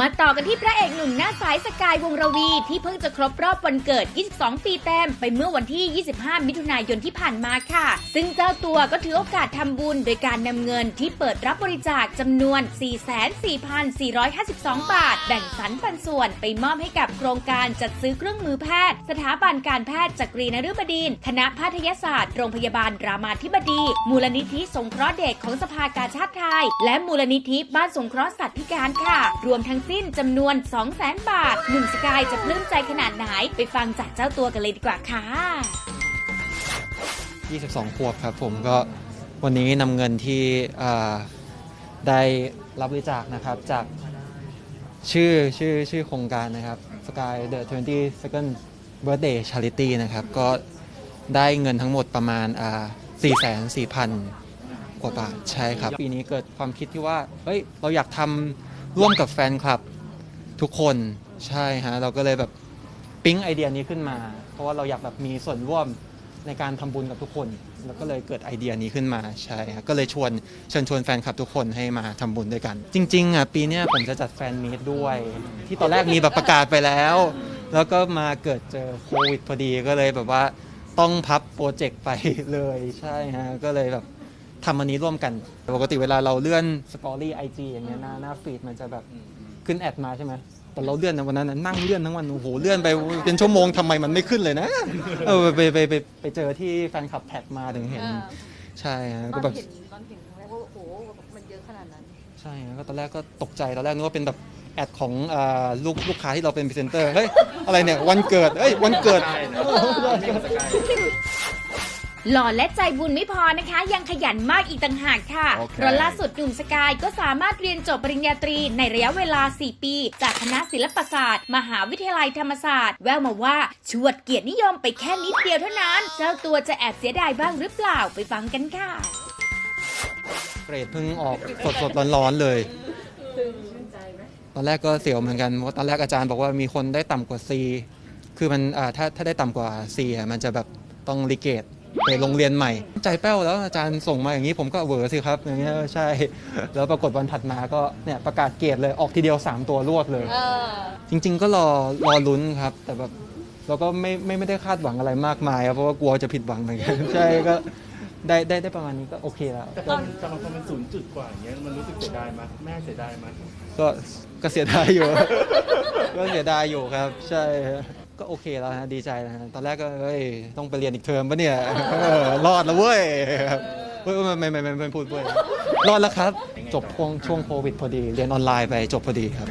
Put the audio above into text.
มาต่อกันที่พระเอกหนุ่มหน้าสายสกายวงระวี ที่เพิ่งจะครบรอบวันเกิด 22 ปีเต็มไปเมื่อวันที่ 25 มิถุนายนที่ผ่านมาค่ะ ซึ่งเจ้าตัวก็ถือโอกาสทำบุญ โดยการนำเงินที่เปิดรับบริจาคจำนวน 44,452 บาท แบ่งสรรปันส่วนไปมอบให้กับโครงการจัดซื้อเครื่องมือแพทย์ สถาบันการแพทย์จักรีนฤบดินคณะแพทยศาสตร์ โรงพยาบาลรามาธิบดี มูลนิธิสงเคราะห์เด็กของสภากาชาติไทย และมูลนิธิบ้านสงเคราะห์สัตว์พิการค่ะ รวมทั้งสิ้นจำนวน 200,000 บาท หนุ่มสกายจะปลื้มใจขนาดไหน ไปฟังจากเจ้าตัวกันเลยดีกว่าค่ะ 22ขวบครับผมก็วันนี้นำเงินที่อ่าได้รับบริจาคนะครับจากชื่อชื่อชื่อโครงการนะครับ Sky the 22nd Birthday Charity นะครับก็ได้เงินทั้งหมดประมาณอ่า4,4,000 กว่าบาทใช่ครับ ปีนี้เกิดความคิดที่ว่าเฮ้ยเราอยากทำ ร่วมกับแฟนคลับทุกคนใช่ฮะเราก็เลยแบบปิ๊งไอเดียนี้ขึ้นมา เพราะว่าเราอยากแบบมีส่วนร่วมในการทำบุญกับทุกคน แล้วก็เลยเกิดไอเดียนี้ขึ้นมาใช่ครก็เลยชวนเชิญชวนแฟนคลับทุกคนให้มาทำบุญด้วยกัน จริงๆอะปีเนี้ยผมจะจัดแฟนมีตด้วย ที่ตอนแรกมีแบบประกาศไปแล้ว แล้วก็มาเกิดเจอโควิดพอดีก็เลยแบบว่าต้องพับโปรเจกต์ไปเลยใช่ฮะก็เลยแบบ ทำอันนี้ร่วมกัน ปกติเวลาเราเลื่อนสตอรี่ไอจีอย่างเงี้ยหน้าหน้าฟีดมันจะแบบขึ้นแอดมาใช่ไหมแต่เราเลื่อนนะวันนั้นน่ะนั่งเลื่อนทั้งวันโอ้โหเลื่อนไปเป็นชั่วโมงทำไมมันไม่ขึ้นเลยนะเออไปไปไปไปเจอที่แฟนคลับแท็กมาถึงเห็น ใช่ฮะตก็อนแบบเห็นตอนเห็นครั้งแรกว่าโอ้โหมันเยอะขนาดนั้น ใช่ฮะก็ตอนแรกก็ตกใจ ตอนแรกนึกว่าเป็นแบบแอดของอ่าลูกลูกค้าที่เราเป็นพรีเซนเตอร์ เฮ้ย อะไรเนี่ย วันเกิดเอ้ย วันเกิดห ล่อและใจบุญไม่พอนะคะ ยังขยันมากอีกต่างหากค่ะโอเคเพราะล่าสุดหนุ่มสกายก็สามารถเรียนจบปริญญาตรีในระยะเวลา 4 ปี จากคณะศิลปศาสตร์ มหาวิทยาลัยธรรมศาสตร์ แววมาว่าชวดเกียรตินิยมไปแค่นิดเดียวเท่านั้น เจ้าตัวจะแอบเสียดายบ้างหรือเปล่าไปฟังกันค่ะ เกรดเพิ่งออกสดสดๆร้อนๆเลยตอนแรกก็เสียวเหมือนกันเพราะตอนแรกอาจารย์บอกว่ามีคนได้ต่ำกว่า C คือมันอ่าถ้าถ้าได้ต่ำกว่า C อะมันจะแบบต้องรีเกต ไปโรงเรียนใหม่ ใจแป้วแล้วอาจารย์ส่งมาอย่างนี้ผมก็เหวอสิครับอย่างเงี้ยใช่ แล้วปรากฏวันถัดมาก็เนี่ยประกาศเกรดเลยออกทีเดียว 3 ตัวรวดเลย เออ จริง ๆ ก็รอรอลุ้นครับ แต่แบบเราก็ไม่ไม่ไม่ได้คาดหวังอะไรมากมายครับเพราะว่ากลัวจะผิดหวังเหมือนกัน ใช่ก็ได้ได้ได้ประมาณนี้ก็โอเคแล้ว แต่ตอนแต่บางคนมันศูนย์จุดกว่าอย่างเงี้ยมันรู้สึกเสียดายไหมแม่เสียดายไหมก็ก็เสียดายอยู่ ก็เสียดายอยู่ครับ ใช่ฮะ ก็โอเคแล้วฮะดีใจนะฮะตอนแรกก็เอ้ยต้องไปเรียนอีกเทอมปะเนี่ยเออรอดแล้วเว้ยครับเว้ยไม่ไม่ไม่ไม่ไม่พูดเว้ยรอดแล้วครับ จบช่วงช่วงโควิดพอดี เรียนออนไลน์ไปจบพอดีครับ